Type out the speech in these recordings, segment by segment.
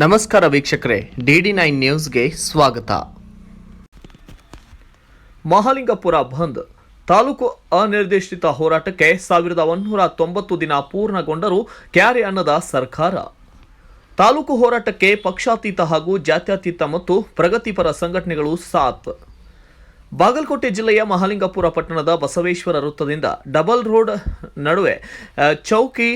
ನಮಸ್ಕಾರ ವೀಕ್ಷಕರೇ DD nine ನ್ಯೂಸ್ಗೆ ಸ್ವಾಗತ. ಮಹಾಲಿಂಗಪುರ ಬಂದ್ ತಾಲೂಕು ಅನಿರ್ದೇಶಿತ ಹೋರಾಟಕ್ಕೆ ಸಾವಿರದ ಒಂದೂರ ತೊಂಬತ್ತು ದಿನ ಪೂರ್ಣಗೊಂಡರೂ ಕ್ಯಾರೆ ಅನ್ನದ ಸರ್ಕಾರ. ತಾಲೂಕು ಹೋರಾಟಕ್ಕೆ ಪಕ್ಷಾತೀತ ಹಾಗೂ ಜಾತ್ಯತೀತ ಮತ್ತು ಪ್ರಗತಿಪರ ಸಂಘಟನೆಗಳು ಸಾಥ್. ಬಾಗಲಕೋಟೆ ಜಿಲ್ಲೆಯ ಮಹಾಲಿಂಗಪುರ ಪಟ್ಟಣದ ಬಸವೇಶ್ವರ ವೃತ್ತದಿಂದ ಡಬಲ್ ರೋಡ್ ನಡುವೆ ಚೌಕಿ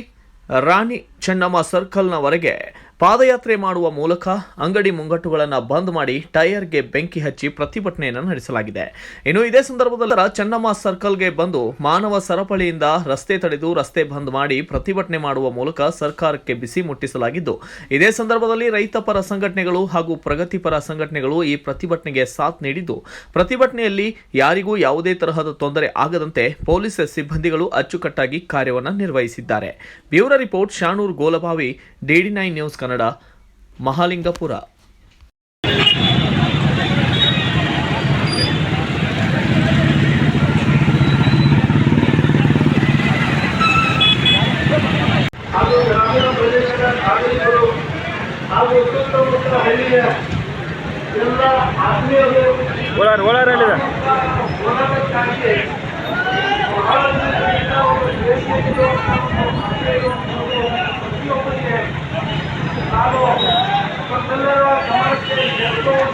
ರಾಣಿ ಚೆನ್ನಮ್ಮ ಸರ್ಕಲ್ನವರೆಗೆ ಪಾದಯಾತ್ರೆ ಮಾಡುವ ಮೂಲಕ ಅಂಗಡಿ ಮುಂಗಟ್ಟುಗಳನ್ನು ಬಂದ್ ಮಾಡಿ ಟೈರ್ಗೆ ಬೆಂಕಿ ಹಚ್ಚಿ ಪ್ರತಿಭಟನೆಯನ್ನು ನಡೆಸಲಾಗಿದೆ. ಇನ್ನು ಇದೇ ಸಂದರ್ಭದಲ್ಲಿ ಚೆನ್ನಮ್ಮ ಸರ್ಕಲ್ಗೆ ಬಂದು ಮಾನವ ಸರಪಳಿಯಿಂದ ರಸ್ತೆ ತಡೆದು ರಸ್ತೆ ಬಂದ್ ಮಾಡಿ ಪ್ರತಿಭಟನೆ ಮಾಡುವ ಮೂಲಕ ಸರ್ಕಾರಕ್ಕೆ ಬಿಸಿ ಮುಟ್ಟಿಸಲಾಗಿದ್ದು, ಇದೇ ಸಂದರ್ಭದಲ್ಲಿ ರೈತ ಪರ ಸಂಘಟನೆಗಳು ಹಾಗೂ ಪ್ರಗತಿಪರ ಸಂಘಟನೆಗಳು ಈ ಪ್ರತಿಭಟನೆಗೆ ಸಾಥ್ ನೀಡಿದ್ದು, ಪ್ರತಿಭಟನೆಯಲ್ಲಿ ಯಾರಿಗೂ ಯಾವುದೇ ತರಹದ ತೊಂದರೆ ಆಗದಂತೆ ಪೊಲೀಸ್ ಸಿಬ್ಬಂದಿಗಳು ಅಚ್ಚುಕಟ್ಟಾಗಿ ಕಾರ್ಯವನ್ನು ನಿರ್ವಹಿಸಿದ್ದಾರೆ. Bureau report Shanoor Golabavi DD nine news Kannada. Mahalingapura. ಹಾಗೂ ಹಳ್ಳಿಯ ಎಲ್ಲ ಆತ್ಮೀಯರು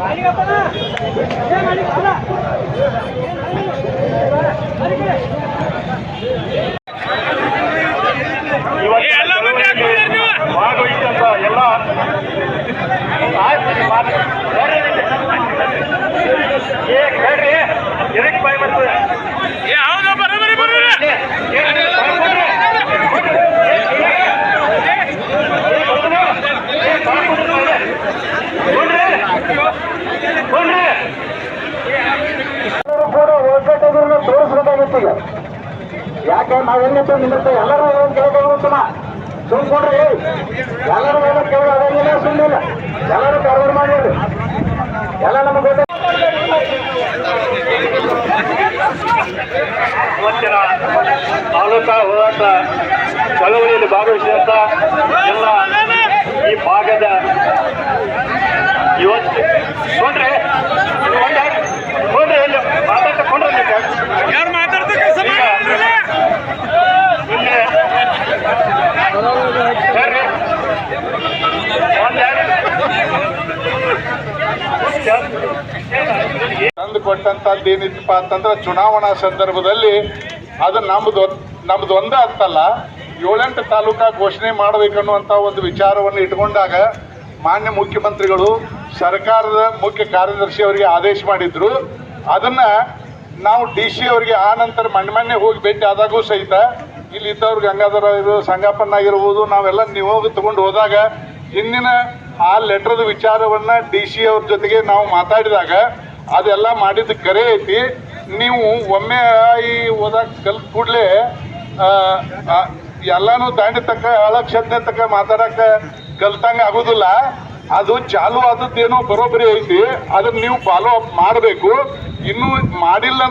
மாளிகப்பா ஏ மாளிகப்பா ಈಗ ಯಾಕೆ ನಾವೆಲ್ಲಿತ್ತು ನಿಂದಿರ್ತೀವಿ ಎಲ್ಲರೂ ಏನು ಕೇಳ್ಕೊಂಡು ಸುಮ ಸುಮ್ ಕೊಡ್ರಿ. ಎಲ್ಲರೂ ಏನೋ ಕೇಳಿ ಸುಮ್ಮನೆ ಸುಮ್ಮನಿಲ್ಲ ಎಲ್ಲರೂ ಕಾರ್ಬಾರ್ ಮಾಡಿರಿ ಎಲ್ಲ ನಮಗೆ ಇವತ್ತಿನ ತಾಲೂಕಾ ಹೋರಾಟ ಚಳವಳಿಯಲ್ಲಿ ಭಾಗವಹಿಸಿದಂತ ಎಲ್ಲ ಈ ಭಾಗದ ತಂದು ಕೊಟ್ಟಂತದ್ದು ಅಂತಂದ್ರೆ ಚುನಾವಣಾ ಸಂದರ್ಭದಲ್ಲಿ ಅದು ನಮ್ದು ನಮ್ದು ಒಂದೇ ಅಂತಲ್ಲ ಏಳೆಂಟು ತಾಲೂಕಾ ಘೋಷಣೆ ಮಾಡಬೇಕನ್ನುವಂಥ ಒಂದು ವಿಚಾರವನ್ನು ಇಟ್ಕೊಂಡಾಗ ಮಾನ್ಯ ಮುಖ್ಯಮಂತ್ರಿಗಳು ಸರ್ಕಾರದ ಮುಖ್ಯ ಕಾರ್ಯದರ್ಶಿ ಅವರಿಗೆ ಆದೇಶ ಮಾಡಿದ್ರು. ಅದನ್ನ ನಾವು ಡಿ ಸಿ ಅವರಿಗೆ ಆ ನಂತರ ಮಣ್ಣೆ ಮಣ್ಣೆ ಹೋಗಿ ಭೇಟಿ ಆದಾಗೂ ಸಹಿತ ಇಲ್ಲಿ ಇದ್ದವ್ರು ಗಂಗಾಧರ ಇರು ಆಗಿರ್ಬೋದು, ನಾವೆಲ್ಲ ನೀವು ತಗೊಂಡು ಹೋದಾಗ ಹಿಂದಿನ ಆ ಲೆಟರ್ದ ವಿಚಾರವನ್ನ ಡಿ ಸಿ ಅವ್ರ ಜೊತೆಗೆ ನಾವು ಮಾತಾಡಿದಾಗ ಅದೆಲ್ಲ ಮಾಡಿದ್ದು ಕರೆ ಐತಿ. ನೀವು ಒಮ್ಮೆ ಈ ಓದಾಕ ಕಲ್ತ ಕೂಡಲೇ ಎಲ್ಲಾನು ದಾಂಡಿ ತಕ್ಕ ಅಳಕ್ಷತೆ ತಕ್ಕ ಮಾತಾಡಕ ಕಲ್ತಂಗ ಆಗುದಿಲ್ಲ. ಅದು ಚಾಲು ಆದದ್ದೇನೋ ಬರೋಬ್ಬರಿ ಐತಿ. ಅದನ್ನ ನೀವು ಫಾಲೋ ಅಪ್ ಮಾಡಬೇಕು. ಇನ್ನೂ ಮಾಡಿಲ್ಲ